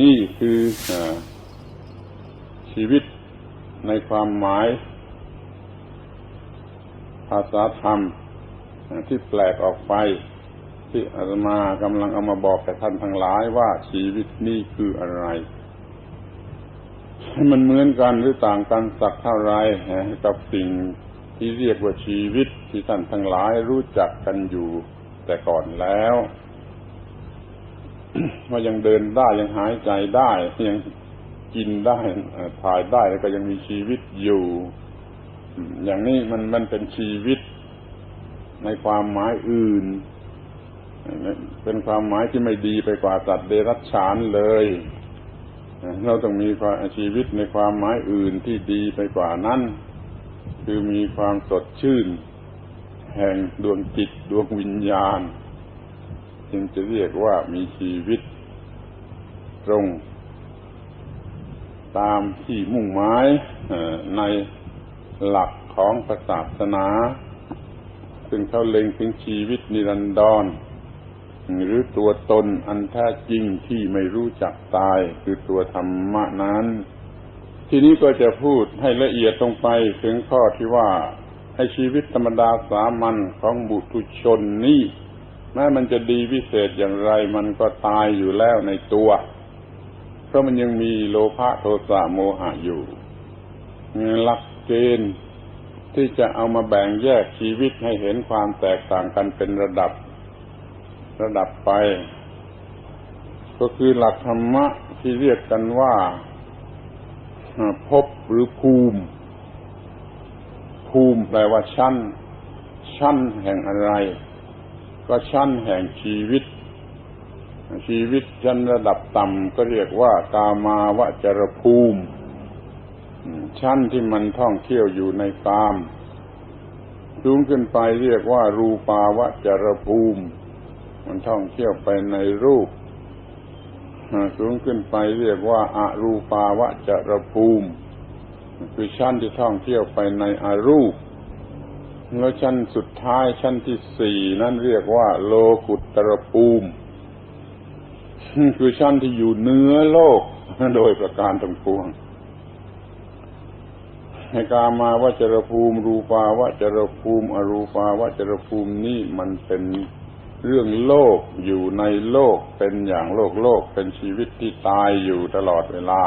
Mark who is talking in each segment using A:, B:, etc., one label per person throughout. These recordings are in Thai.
A: นี่คืออชีวิตในความหมาย ภาษาธรรมที่แปลกออกไป ที่อาตมากำลังเอามาบอกแก่ท่านทั้งหลายว่าชีวิตนี่คืออะไร มันเหมือนกันหรือต่างกันสักเท่าไรกับสิ่งที่เรียกว่าชีวิตที่ท่านทั้งหลายรู้จักกันอยู่แต่ก่อนแล้ว ว่ายังเดินได้ยังหายใจได้ยังกินได้ถ่ายได้แล้วก็ยังมีชีวิตอยู่ อย่างนี้มันมันเป็นชีวิตในความหมายอื่น เป็นความหมายที่ไม่ดีไปกว่าสัตว์เดรัจฉานเลย เราต้องมีชีวิตในความหมายอื่นที่ดีไปกว่านั้น คือมีความสดชื่น แห่งดวงจิตดวงวิญญาณ จึงจะเรียกว่ามีชีวิต ตรง ตามที่มุ่งหมายในหลักของศาสนา ซึ่งเขาเล็งถึงชีวิตนิรันดร หรือตัวตนอันแท้จริงที่ไม่รู้จักตายคือตัวธรรมะนั้น ทีนี้ก็จะพูดให้ละเอียดตรงไปถึงข้อที่ว่าให้ชีวิตธรรมดาสามัญของบุตุชนนี่ แม้มันจะดีวิเศษอย่างไร มันก็ตายอยู่แล้วในตัว เพราะมันยังมีโลภะโทสะโมหะอยู่หลักเกณฑ์ที่จะเอามาแบ่งแยกชีวิตให้เห็นความแตกต่างกันเป็นระดับ ระดับไป ก็คือหลักธรรมะที่เรียกกันว่าภพหรือภูมิ ภูมิแปลว่าชั้น ชั้นแห่งอะไร ก็ชั้นแห่งชีวิต ชีวิตชั้นระดับต่ำก็เรียกว่ากามาวจรภูมิชั้นที่มันท่องเที่ยวอยู่ในกาม สูงขึ้นไปเรียกว่า รูปาวจรภูมิ มันท่องเที่ยวไปในรูป สูงขึ้นไปเรียกว่าอารูปาวจรภูมิ คือชั้นที่ท่องเที่ยวไปในอารูป แล้วชั้นสุดท้ายชั้นที่สี่นั่นเรียกว่า โลกุตรภูมิคือชั้นที่อยู่เหนือโลก โดยประการทั้งปวงในกามาวจรภูมิ รูปาวจรภูมิ อรูปาวจรภูมินี่มันเป็นเรื่องโลกอยู่ในโลกเป็นอย่างโลกโลกเป็นชีวิตที่ตายอยู่ตลอดเวลา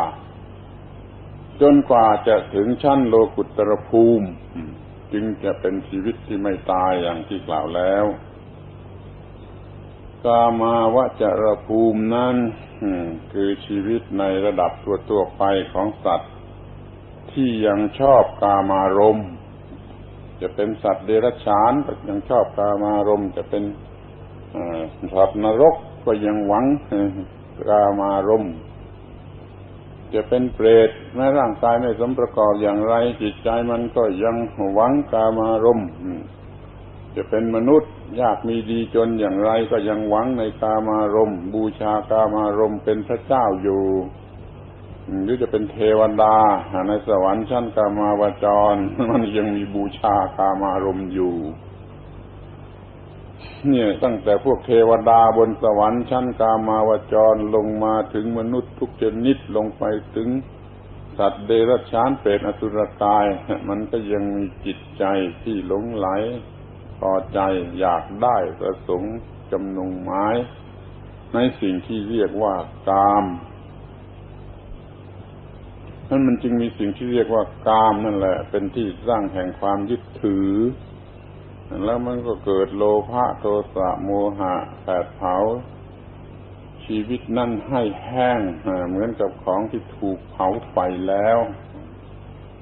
A: จนกว่าจะถึงชั้นโลกุตรภูมิ จึงจะเป็นชีวิตที่ไม่ตายอย่างที่กล่าวแล้ว กามาวจรภูมินั้นคือชีวิตในระดับตัวตัวไปของสัตว์ ที่ยังชอบกามารมณ์จะเป็นสัตว์เดรัจฉานก็ยังชอบกามารมณ์จะเป็นสัตว์นรกก็ยังหวังกามารมณ์ จะเป็นเปรตแม้ร่างกายไม่สมประกอบอย่างไร จิตใจมันก็ยังหวังกามารมณ์จะเป็นมนุษย์ยากมีดีจนอย่างไรก็ยังหวังในกามารมณ์ บูชากามารมณ์เป็นพระเจ้าอยู่หรือจะเป็นเทวดาในสวรรค์ชั้นกามาวจร มันยังมีบูชากามารมณ์อยู่ เนี่ยตั้งแต่พวกเทวดาบนสวรรค์ชั้นกามาวจรลงมาถึงมนุษย์ทุกชนิดลงไปถึงสัตว์เดรัจฉานเปรตอสุรกาย มันก็ยังมีจิตใจที่หลงไหลพอใจอยากได้ประสงค์จำนงหมาย ในสิ่งที่เรียกว่ากามนั่นมันจึงมีสิ่งที่เรียกว่ากามนั่นแหละ เป็นที่สร้างแห่งความยึดถือ แล้วมันก็เกิดโลภะโทสะโมหะแผดเผา ชีวิตนั่นให้แห้งเหมือนกับของที่ถูกเผาไฟแล้ว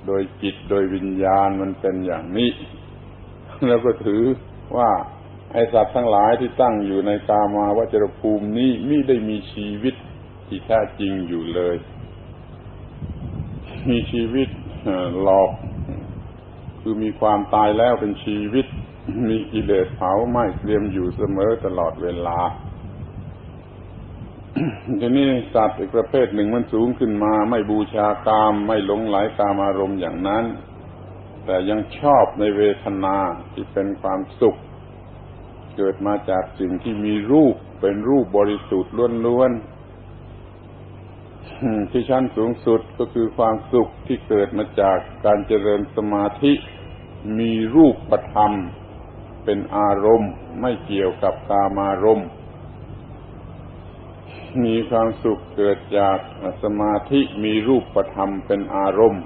A: โดยจิตโดยวิญญาณมันเป็นอย่างนี้ แล้วก็ถือว่าไอสัตว์ทั้งหลายที่ตั้งอยู่ในกามาวจรภูมินี้ไมิได้มีชีวิตที่แท้จริงอยู่เลย มีชีวิตหลอก คือมีความตายแล้วเป็นชีวิต มีกิเลสเผาไหม้เตรียมอยู่เสมอตลอดเวลาทีนี้สัตว์อีกประเภทหนึ่งมันสูงขึ้นมา ไม่บูชากาม ไม่หลงไหลกามอารมณ์อย่างนั้น แต่ยังชอบในเวทนาที่เป็นความสุข เกิดมาจากสิ่งที่มีรูปเป็นรูปบริสุทธิ์ล้วนๆที่ชั้นสูงสุดก็คือความสุขที่เกิดมาจากการเจริญสมาธิมีรูปประธรรม เป็นอารมณ์ ไม่เกี่ยวกับกามารมณ์ มีความสุขเกิดจากสมาธิมีรูปธรรมเป็นอารมณ์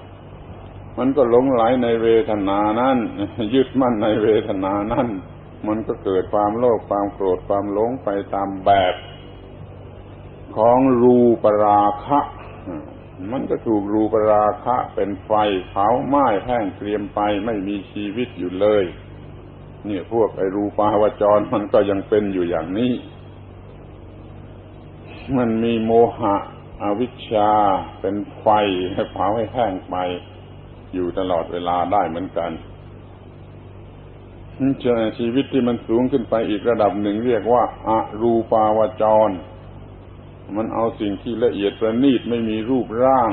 A: มันก็หลงไหลในเวทนานั้น ยึดมั่นในเวทนานั้น มันก็เกิดความโลภความโกรธความหลงไปตามแบบ ของรูปราคะ มันก็ถูกรูปราคะเป็นไฟเผาไหม้แห้งเกรียมไปไม่มีชีวิตอยู่เลย เนี่ยพวกไอรูปาวจรมันก็ยังเป็นอยู่อย่างนี้ มันมีโมหะอวิชชาเป็นไฟให้เผาให้แห้งไป อยู่ตลอดเวลาได้เหมือนกันเจอชีวิตที่มันสูงขึ้นไปอีกระดับหนึ่งเรียกว่าอารูปาวจร มันเอาสิ่งที่ละเอียดประณีตไม่มีรูปร่าง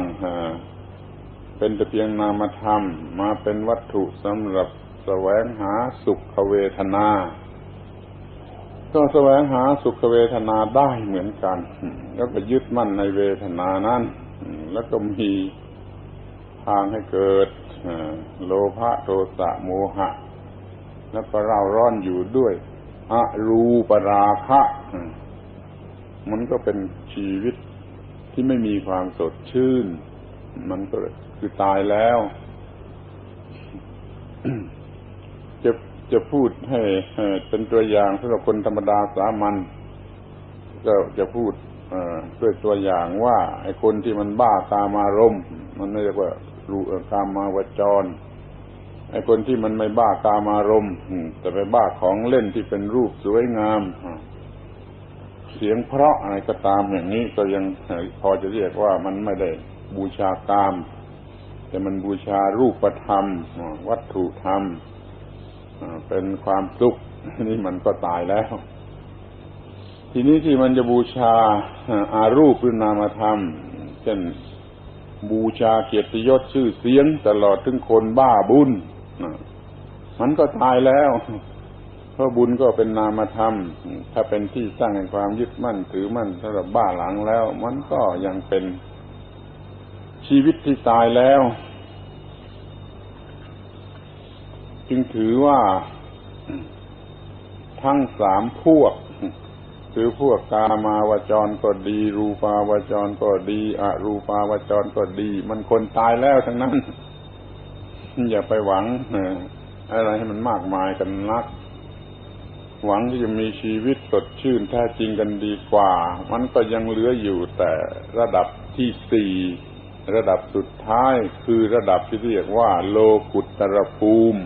A: เป็นแต่เพียงนามธรรม มาเป็นวัตถุสำหรับ แสวงหาสุขเวทนา ก็แสวงหาสุขเวทนาได้เหมือนกัน แล้วก็ยึดมั่นในเวทนานั้น แล้วก็มีทางให้เกิดโลภะโทสะโมหะ แล้วก็เราร้อนอยู่ด้วยอรูปราคะมันก็เป็นชีวิตที่ไม่มีความสดชื่น มันก็คือตายแล้ว จะจะพูดให้เป็นตัวอย่างสำหรับคนธรรมดาสามัญก็จะพูดด้วยตัวอย่างว่า ไอ้คนที่มันบ้ากามารมณ์มันเรียกว่ารูกามาวจร ไอ้คนที่มันไม่บ้ากามารมณ์แต่ไปบ้าของเล่นที่เป็นรูปสวยงามเสียงเพราะอะไรก็ตามอย่างนี้ก็ยังพอจะเรียกว่ามันไม่ได้บูชากาม แต่มันบูชารูปธรรม วัตถุธรรม เป็นความสุกข์นี่มันก็ตายแล้ว ทีนี้ที่มันจะบูชาอารูปหรือนามธรรม เช่นบูชาเกียรติยศชื่อเสียงตลอดถึงคนบ้าบุญมันก็ตายแล้ว เพราะบุญก็เป็นนามธรรม ถ้าเป็นที่สร้างแห่งความยึดมั่นถือมั่นสำหรับบ้าหลังแล้ว มันก็ยังเป็นชีวิตที่ตายแล้ว จึงถือว่าทั้งสามพวก คือพวกกามาวจรก็ดี รูปาวจรก็ดีอรูปาวจรก็ดี มันคนตายแล้วทั้งนั้น อย่าไปหวังอะไรให้มันมากมายกันนัก หวังที่จะมีชีวิตสดชื่นแท้จริงกันดีกว่า มันก็ยังเหลืออยู่แต่ระดับที่สี่ระดับสุดท้ายคือระดับที่เรียกว่า โลกุตตรภูมิ